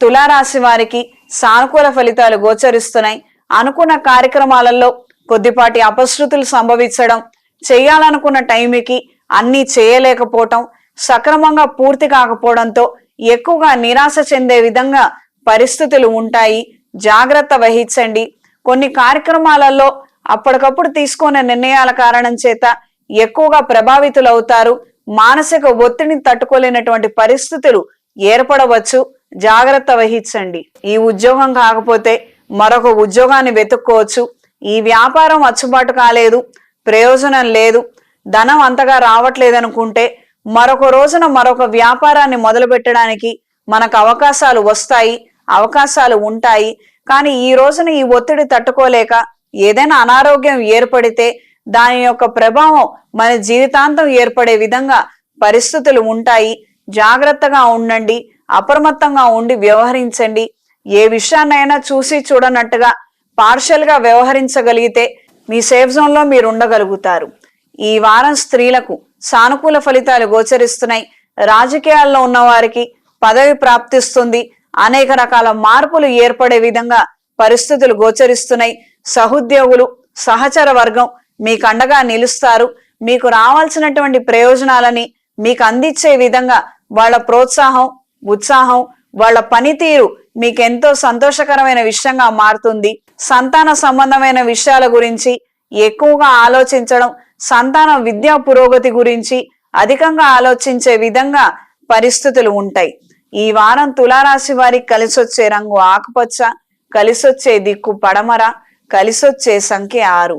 తులారాశి వారికి సానుకూల ఫలితాలు గోచరిస్తున్నాయి. అనుకున్న కార్యక్రమాలలో కొద్దిపాటి అపశృతులు సంభవించడం చేయాలనుకున్న టైంకి అన్నీ చేయలేకపోవటం సక్రమంగా పూర్తి కాకపోవడంతో ఎక్కువగా నిరాశ చెందే విధంగా పరిస్థితులు ఉంటాయి. జాగ్రత్త వహించండి. కొన్ని కార్యక్రమాలలో అప్పటికప్పుడు తీసుకునే నిర్ణయాల కారణం చేత ఎక్కువగా ప్రభావితులవుతారు. మానసిక ఒత్తిడిని తట్టుకోలేనటువంటి పరిస్థితులు ఏర్పడవచ్చు. జాగ్రత్త వహించండి. ఈ ఉద్యోగం కాకపోతే మరొక ఉద్యోగాన్ని వెతుక్కోవచ్చు. ఈ వ్యాపారం అచ్చుబాటు కాలేదు ప్రయోజనం లేదు ధనం అంతగా రావట్లేదనుకుంటే మరొక రోజున మరొక వ్యాపారాన్ని మొదలు పెట్టడానికి మనకు అవకాశాలు వస్తాయి అవకాశాలు ఉంటాయి. కానీ ఈ రోజున ఈ ఒత్తిడి తట్టుకోలేక ఏదైనా అనారోగ్యం ఏర్పడితే దాని యొక్క ప్రభావం మన జీవితాంతం ఏర్పడే విధంగా పరిస్థితులు ఉంటాయి. జాగ్రత్తగా ఉండండి. అప్రమత్తంగా ఉండి వ్యవహరించండి. ఏ విషయాన్నైనా చూసి చూడనట్టుగా పార్షల్గా వ్యవహరించగలిగితే మీ సేఫ్ జోన్లో మీరు ఉండగలుగుతారు. ఈ వారం స్త్రీలకు సానుకూల ఫలితాలు గోచరిస్తున్నాయి. రాజకీయాల్లో ఉన్న వారికి పదవి ప్రాప్తిస్తుంది. అనేక రకాల మార్పులు ఏర్పడే విధంగా పరిస్థితులు గోచరిస్తున్నాయి. సహోద్యోగులు సహచర వర్గం మీకు అండగా నిలుస్తారు. మీకు రావాల్సినటువంటి ప్రయోజనాలని మీకు అందించే విధంగా వాళ్ళ ప్రోత్సాహం ఉత్సాహం వాళ్ళ పనితీరు మీకెంతో సంతోషకరమైన విషయంగా మారుతుంది. సంతాన సంబంధమైన విషయాల గురించి ఎక్కువగా ఆలోచించడం సంతాన విద్యా పురోగతి గురించి అధికంగా ఆలోచించే విధంగా పరిస్థితులు ఉంటాయి. ఈ వారం తులారాశి వారికి కలిసొచ్చే రంగు ఆకుపచ్చ కలిసొచ్చే దిక్కు పడమర కలిసొచ్చే సంఖ్య ఆరు.